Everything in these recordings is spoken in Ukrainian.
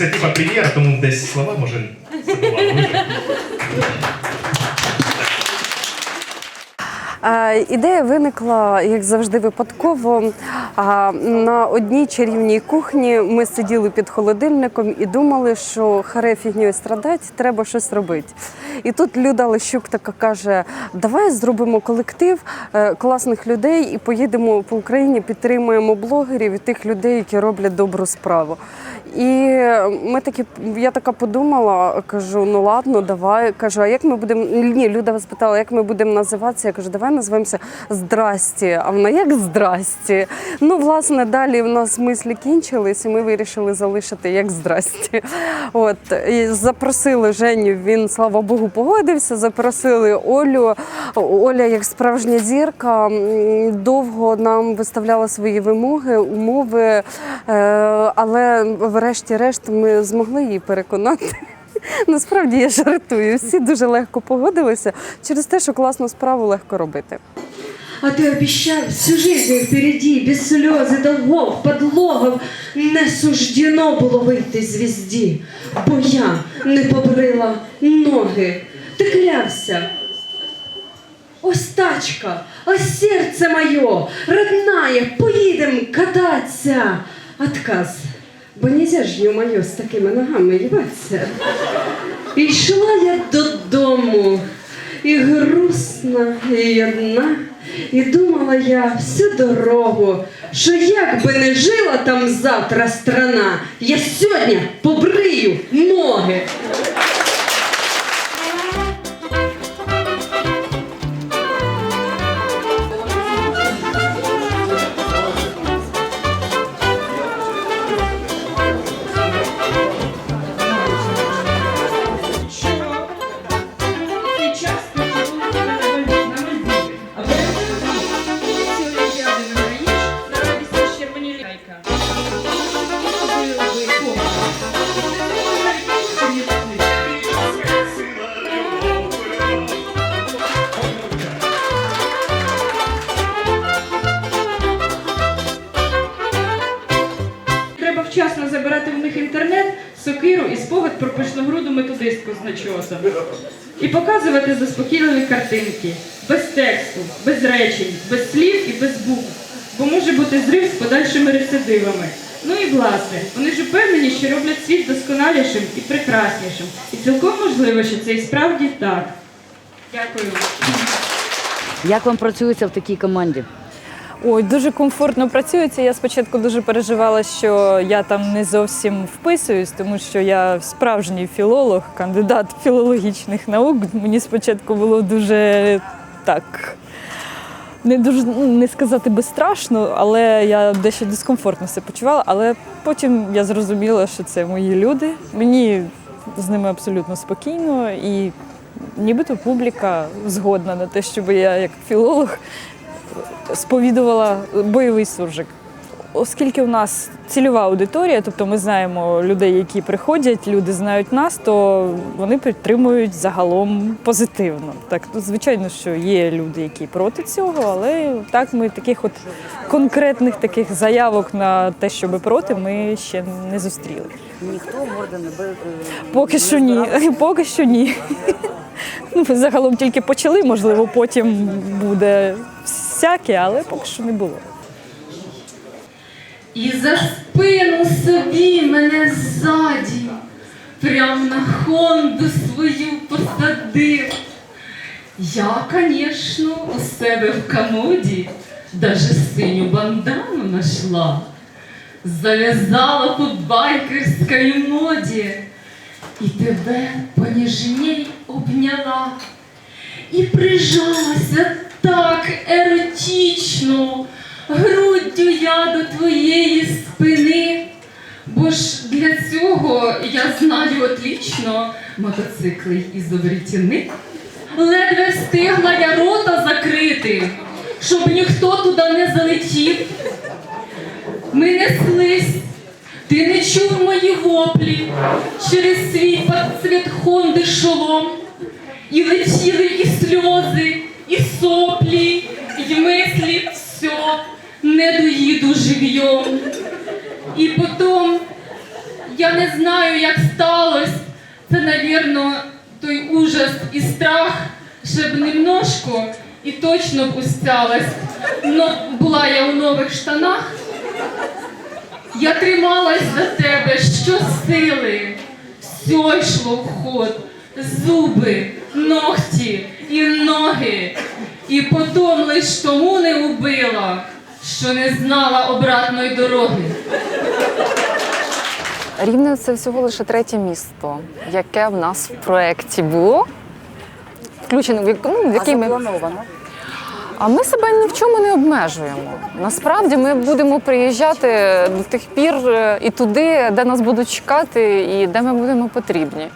Це типа прем'єра, тому десь слова може забувати Ідея виникла, як завжди, випадково. А, На одній чарівній кухні ми сиділи під холодильником і думали, що харе фігньою страдать, треба щось робити. І тут Люда Лещук така каже: давай зробимо колектив е, класних людей і поїдемо по Україні, підтримуємо блогерів і тих людей, які роблять добру справу. І ми такі, я така подумала, кажу, ну ладно, давай. Кажу, а як ми будемо. Ні, Люда спитала, як ми будемо називатися. Я кажу, давай назвемося Здрасті. А вона як здрасті? Ну, власне, далі в нас мислі кінчились, і ми вирішили залишити як здрасті. От і запросили Женю. Він, слава Богу, погодився. Запросили Олю. Оля, як справжня зірка, довго нам виставляла свої вимоги, умови, е, але врешті-решт ми змогли її переконати. Насправді я жартую. Всі дуже легко погодилися через те, що класну справу легко робити. А ты обещал всю жизнь впереди, без слез и долгов, подлогов не суждено було вийти звізді, бо я не побрила ноги. Ти клявся. Ось тачка, ось серце моє, родная, поїдем кататься. Отказ, бо нельзя ж, ё-моё, з такими ногами їбаться. І йшла я додому, і грустна, і одна, і думала я всю дорогу, що як би не жила там завтра страна, я сьогодні побрию ноги. З. І показувати заспокійливі картинки, без тексту, без речень, без слів і без букв, бо може бути зрив з подальшими рецидивами. Ну і власне, вони ж упевнені, що роблять світ досконалішим і прекраснішим. І цілком можливо, що це і справді так. Дякую. Як вам працюється в такій команді? Ой, дуже комфортно працюється. Я спочатку дуже переживала, що я там не зовсім вписуюсь, тому що я справжній філолог, кандидат філологічних наук. Мені спочатку було дуже так. Не дуже ну, не сказати би страшно, але я дещо дискомфортно себе почувала. Але потім я зрозуміла, що це мої люди. Мені з ними абсолютно спокійно, і нібито публіка згодна на те, щоб я як філолог сповідувала бойовий суржик. Оскільки у нас цільова аудиторія, тобто ми знаємо людей, які приходять, люди знають нас, то вони підтримують загалом позитивно. Так, ну, звичайно, що є люди, які проти цього, але так ми таких от конкретних таких заявок на те, щоб проти, ми ще не зустріли. Ніхто морда не бив. Поки що ні. Поки що ні. Ми загалом тільки почали, можливо, потім буде всяке, але поки що не було. І за спину собі мене ззаді, прям на Хонду свою посадив. Я, конечно, у себе в комоді даже синю бандану нашла. Зав'язала по байкерській моді і тебе поніжней обняла. І прижалася так еротично, груддю я до твоєї спини. Бо ж для цього я знаю отлічно мотоцикли ізобретіни. Ледве встигла я рота закрити, щоб ніхто туди не залетів. Ми неслись, ти не чув мої воплі через свій цвіт Хонди. І летіли і сльози, соплі, і мислі, все, не доїду живьом. І потім, я не знаю, як сталося, це, навірно, той ужас і страх, щоб немножко і точно пустялась. Но була я у нових штанах. Я трималась за тебе щосили, все йшло в ход, зуби, ногті і ноги. І потім лиш тому не убила, що не знала обратної дороги. Рівне це всього лише третє місто, яке в нас в проєкті було. Включено в як- ну, в який ми. А ми себе ні в чому не обмежуємо. Насправді ми будемо приїжджати до тих пір е, і туди, де нас будуть чекати, і де ми будемо потрібні.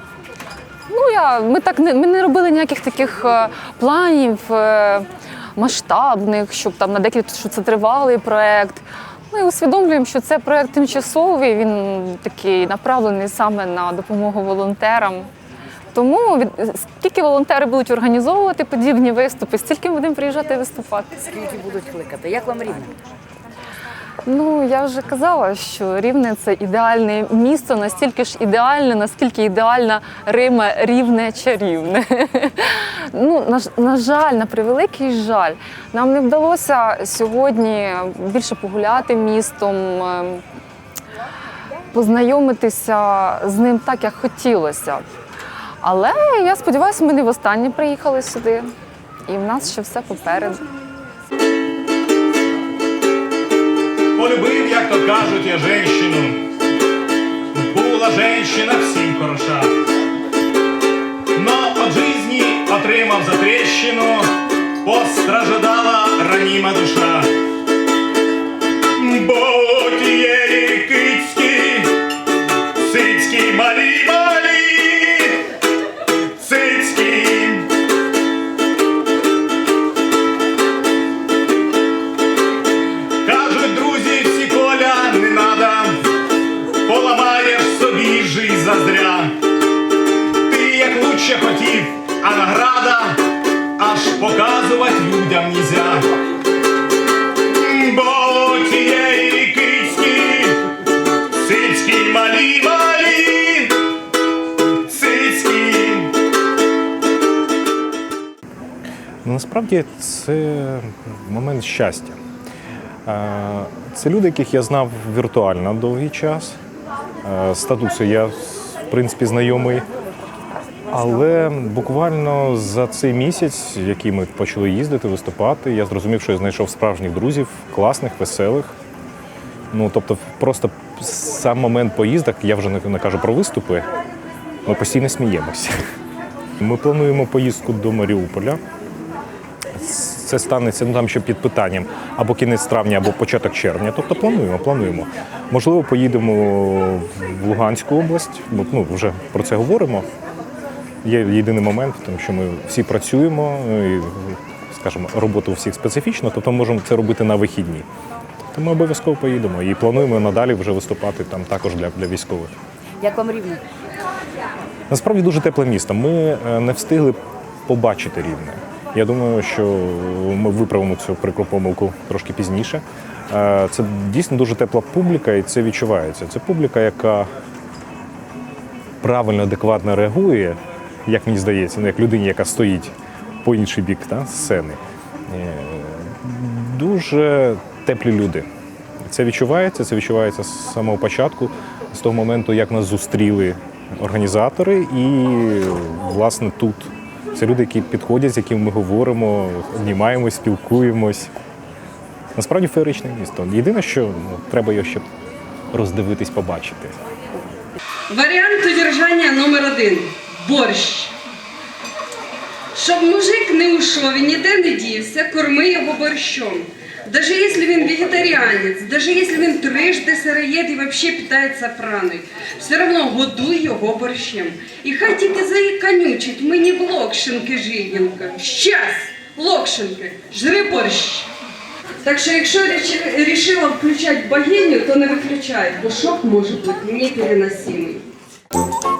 Ну, я, ми так не, ми не робили ніяких таких е, планів е, масштабних, щоб там на декілька що це тривалий проєкт. Ми усвідомлюємо, що це проєкт тимчасовий, він такий направлений саме на допомогу волонтерам. Тому скільки волонтери будуть організовувати подібні виступи, стільки будемо приїжджати виступати. Скільки будуть кликати? Як вам рівне? Ну я вже казала, що рівне це ідеальне місто, настільки ж ідеальне, наскільки ідеальна Рима рівне чарівне. Ну, на, на жаль, на превеликий жаль, нам не вдалося сьогодні більше погуляти містом, ем, познайомитися з ним так, як хотілося. Але я сподіваюся, ми не востаннє приїхали сюди, і в нас ще все попереду. Полюбив, як то кажуть, я женщину. Була женщина всім хороша. Но от жизни отримав за трещину, постраждала раніма душа. Бо тієї кицькі, цицьки малі-малі, зазря. Ти як лучше хотів, а награда аж показувати людям нельзя. Бо тієї кицьки, цицьки малі-малі, цицьки. Ну, Насправді це момент щастя. Це люди, яких я знав віртуально довгий час. Статусу я, принципі, знайомий. Але буквально за цей місяць, який ми почали їздити, виступати, я зрозумів, що я знайшов справжніх друзів, класних, веселих. Ну, тобто, просто сам момент поїздок, я вже не кажу про виступи, ми постійно сміємося. Ми плануємо поїздку до Маріуполя. Це станеться ну там ще під питанням або кінець травня, або початок червня. Тобто плануємо, плануємо. Можливо, поїдемо в Луганську область, бо ну вже про це говоримо. Є єдиний момент, тому що ми всі працюємо, і, скажімо, робота у всіх специфічна, тобто можемо це робити на вихідні. Тобто ми обов'язково поїдемо і плануємо надалі вже виступати там також для, для військових. Як вам рівне? Насправді дуже тепле місто. Ми е, не встигли побачити рівне. Я думаю, що ми виправимо цю прикру помилку трошки пізніше. Е, Це дійсно дуже тепла публіка, і це відчувається. Це публіка, яка правильно, адекватно реагує, як мені здається, ну, як людині, яка стоїть по інший бік та, сцени. Е, Дуже теплі люди. Це відчувається, це відчувається з самого початку, з того моменту, як нас зустріли організатори, і власне тут Це люди, які підходять, з якими ми говоримо, обнімаємось, спілкуємось. Насправді феєричне місто. Єдине, що ну, треба його ще роздивитись, побачити. Варіант удержання номер один борщ. Щоб мужик не ушов і ніде не дівся, корми його борщом. Даже якщо він вегетаріанець, даже якщо він трижди сироєд і взагалі питається праной, все одно годуй його борщем. І хай тільки заіканючить мені в локшинки жиденько. Щас, локшинки, жри борщ. Так що якщо рішила включати богиню, то не виключай, бо шок може бути. Можна?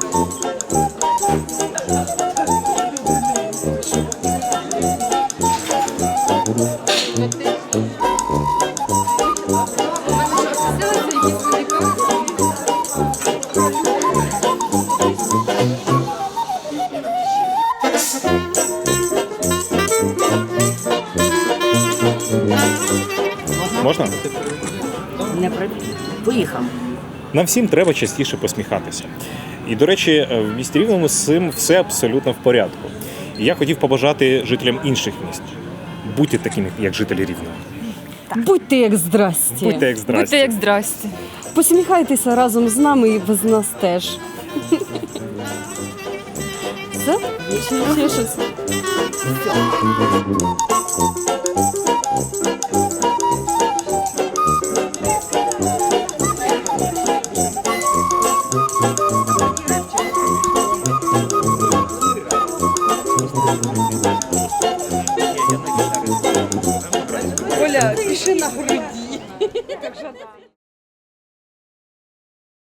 Нам всім треба частіше посміхатися. І, до речі, е, в місті Рівному з цим все абсолютно в порядку. І я хотів побажати жителям інших міст. Будьте такими, як жителі Рівного. Будьте як здрасті. Будьте як здрасті. Будьте як здрасті. Посміхайтеся разом з нами і без нас теж. Все? Ще щось?